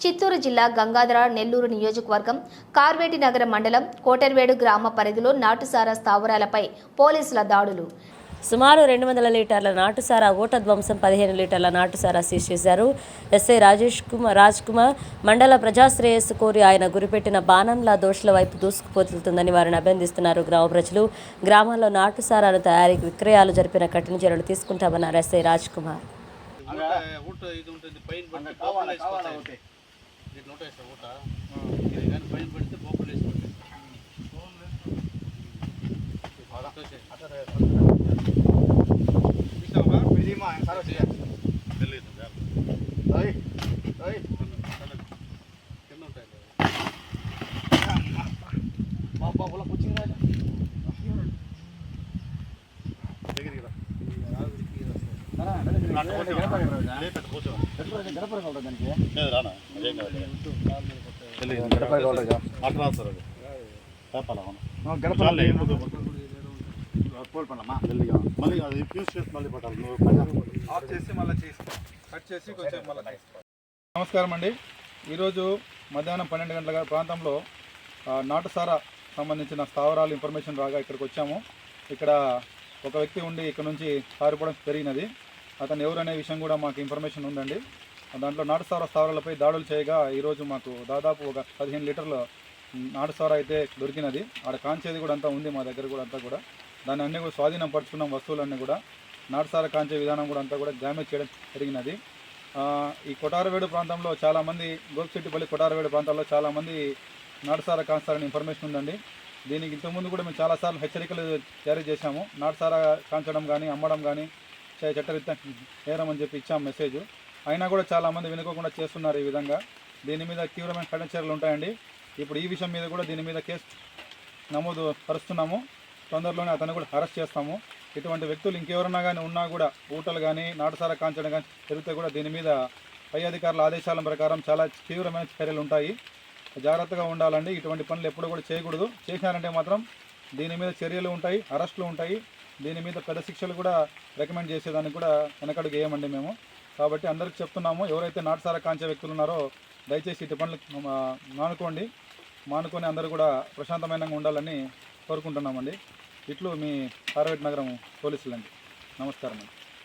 చిత్తూరు జిల్లా గంగాధర నెల్లూరు నియోజకవర్గం కార్వేటి నగర మండలం కోటర్వేడు గ్రామ పరిధిలో నాటుసారా స్థావరాలపై పోలీసుల దాడులు. సుమారు రెండు వందల లీటర్ల నాటుసారా ఓట ధ్వంసం పదిహేను లీటర్ల నాటుసారా సీజ్ చేశారు. ఎస్ఐ రాజేష్ కుమార్ రాజ్ కుమార్ మండల ప్రజాశ్రేయస్సు కోరి ఆయన గురిపెట్టిన బాణంలా దోషుల వైపు దూసుకుపోతుందని వారిని అభినందిస్తున్నారు గ్రామ ప్రజలు. గ్రామాల్లో నాటుసారాను తయారీకి విక్రయాలు జరిపిన కఠిన చర్యలు తీసుకుంటామన్నారు ఎస్ఐ రాజ్ కుమార్ పోపులు వేసిపోతాయి ఇట్లా ఊట ఇది కానీ పైన పడితే పోపులు వేసిపోతాయి కింద ఉంటాయి కదా. దగ్గరికి రా. ఈ ఆవిరికి ఇది వస్తుంది. మళ్ళీ అది ఫ్యూజ్ చేసి మళ్ళీ పెట్టాలి నువ్వు ఆఫ్ చేసి మళ్ళీ చేసి కట్ చేసి కొంచెం మళ్ళీ నమస్కారం అండి ఈరోజు మధ్యాహ్నం పన్నెండు గంటల ప్రాంతంలో ఆ, నాటుసారా సంబంధించిన స్థావరాలు ఇన్ఫర్మేషన్ రాగా ఇక్కడికి వచ్చాము ఇక్కడ ఒక వ్యక్తి ఉండి ఇక్కడ నుంచి పారిపోవడం జరిగినది అతను ఎవరు అనే విషయం కూడా మాకు ఇన్ఫర్మేషన్ ఉందండి. దాంట్లో నాటుసారా స్థావరాలపై దాడులు చేయగా ఈరోజు మాకు దాదాపు ఒక పదిహేను లీటర్ల నాటుసార అయితే దొరికినది. ఆడ కాంచేది కూడా అంతా ఉంది మా దగ్గర కూడా అంతా కూడా. దాన్ని అన్ని కూడా స్వాధీనం పరుచుకున్న వస్తువులన్నీ కూడా నాటుసార కాంచే విధానం కూడా అంతా కూడా డ్యామేజ్ చేయడం జరిగినది. ఈ కొటారవేడు ప్రాంతంలో చాలామంది గోపిచెట్టిపల్లి కొటారవేడు ప్రాంతాల్లో చాలామంది నాటుసార కాంచారని ఇన్ఫర్మేషన్ ఉందండి. దీనికి ఇంతకుముందు కూడా మేము చాలాసార్లు హెచ్చరికలు జారీ చేశాము. నాటుసార కాంచడం కానీ అమ్మడం కానీ చట్టరీత్యా నేరం అని చెప్పి ఇచ్చాం మెసేజ్ అయినా కూడా చాలామంది వినుకోకుండా చేస్తున్నారు ఈ విధంగా. దీని మీద తీవ్రమైన కఠిన చర్యలు ఉంటాయండి. ఇప్పుడు ఈ విషయం మీద కూడా దీని మీద కేసు నమోదు పరుస్తున్నాము. తొందరలోనే అతను కూడా అరెస్ట్ చేస్తాము. ఇటువంటి వ్యక్తులు ఇంకెవరన్నా కానీ ఉన్నా కూడా ఊటలు కానీ నాటసార కాంచడం కానీ జరిగితే కూడా దీని మీద పై అధికారుల ఆదేశాల ప్రకారం చాలా తీవ్రమైన చర్యలు ఉంటాయి. జాగ్రత్తగా ఉండాలండి. ఇటువంటి పనులు ఎప్పుడు కూడా చేయకూడదు. చేసినారంటే మాత్రం దీని మీద చర్యలు ఉంటాయి అరెస్టులు ఉంటాయి. దీని మీద పెద్ద శిక్షలు కూడా రికమెండ్ చేసేదానికి కూడా వెనకడుగు వేయమండి మేము. కాబట్టి అందరికి చెప్తున్నాము ఎవరైతే నాటుసారా కాంచే వ్యక్తులు ఉన్నారో దయచేసి ఇటు పనులు మానుకోండి. మానుకొని అందరూ కూడా ప్రశాంతమైన ఉండాలని కోరుకుంటున్నామండి. ఇట్లు మీ పార్వేట్ నగరం పోలీసులండి. నమస్కారం అండి